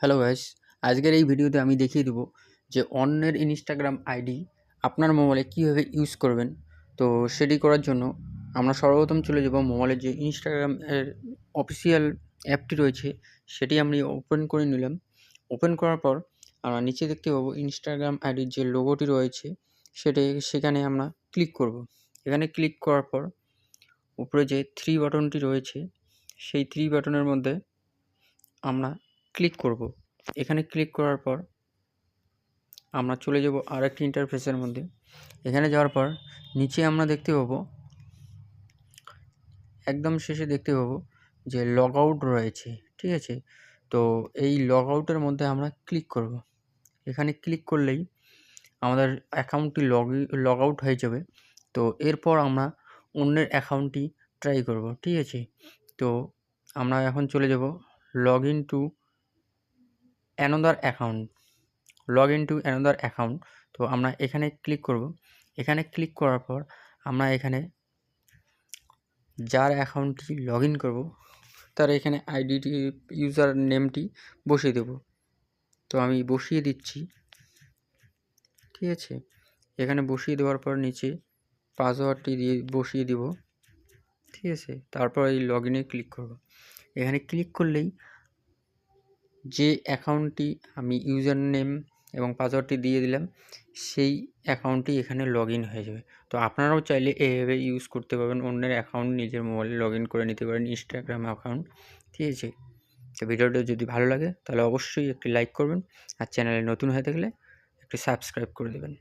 Hello guys আজকের এই ভিডিওতে আমি দেখিয়ে দেবো যে অন্যের ইনস্টাগ্রাম আইডি আপনার মোবাইলে কীভাবে ইউজ করবেন। তো সেটি করার জন্য আমরা সর্বপ্রথম চলে যাব মোবাইলের যে ইনস্টাগ্রাম এর অফিসিয়াল অ্যাপটি রয়েছে, সেটি আমি ওপেন করে নিলাম। ওপেন করার পর আমরা নিচে দেখতে পাবো ইনস্টাগ্রাম আইডির যে লোগোটি রয়েছে, সেটি সেখানে আমরা ক্লিক করব। এখানে ক্লিক করার পর উপরে যে থ্রি বাটনটি রয়েছে, সেই থ্রি বাটনের মধ্যে আমরা ক্লিক করব। এখানে ক্লিক করার পর আমরা চলে যাব আর একটি ইন্টারফেসের মধ্যে। এখানে যাওয়ার পর নিচে আমরা দেখতে পাবো, একদম শেষে দেখতে পাবো যে লগ আউট রয়েছে, ঠিক আছে? তো এই লগ আউটের মধ্যে আমরা ক্লিক করব। এখানে ক্লিক করলেই আমাদের অ্যাকাউন্টটি লগ লগ আউট হয়ে যাবে। তো এরপর আমরা অন্যের অ্যাকাউন্টটি ট্রাই করব, ঠিক আছে? তো আমরা এখন চলে যাব log in to another account log in to another account তো আমরা এখানে ক্লিক করব। এখানে ক্লিক করার পর আমরা এখানে যার অ্যাকাউন্টটি লগ ইন করব, তার এখানে আইডিটি ইউজার নেমটি বসিয়ে দেব। তো আমি বসিয়ে দিচ্ছি। ঠিক আছে? এখানে বসিয়ে দেওয়ার পর নিচে পাসওয়ার্ডটি দিয়ে বসিয়ে দিব। ঠিক আছে? তারপর এই লগ ইনে ক্লিক করব। এখানে ক্লিক করলেই যে অ্যাকাউন্টটি আমি ইউজার নেম এবং পাসওয়ার্ডটি দিয়ে দিলাম, সেই অ্যাকাউন্টটি এখানে লগ ইন হয়ে যাবে। তো আপনারাও চাইলে এভাবে ইউজ করতে পারবেন, অন্যের অ্যাকাউন্ট নিজের মোবাইলে লগ ইন করে নিতে পারেন ইনস্টাগ্রাম অ্যাকাউন্ট ঠিক আছে? তো ভিডিওটা যদি ভালো লাগে, তাহলে অবশ্যই একটি লাইক করবেন, আর চ্যানেলে নতুন হয়ে থাকলে একটি সাবস্ক্রাইব করে দেবেন।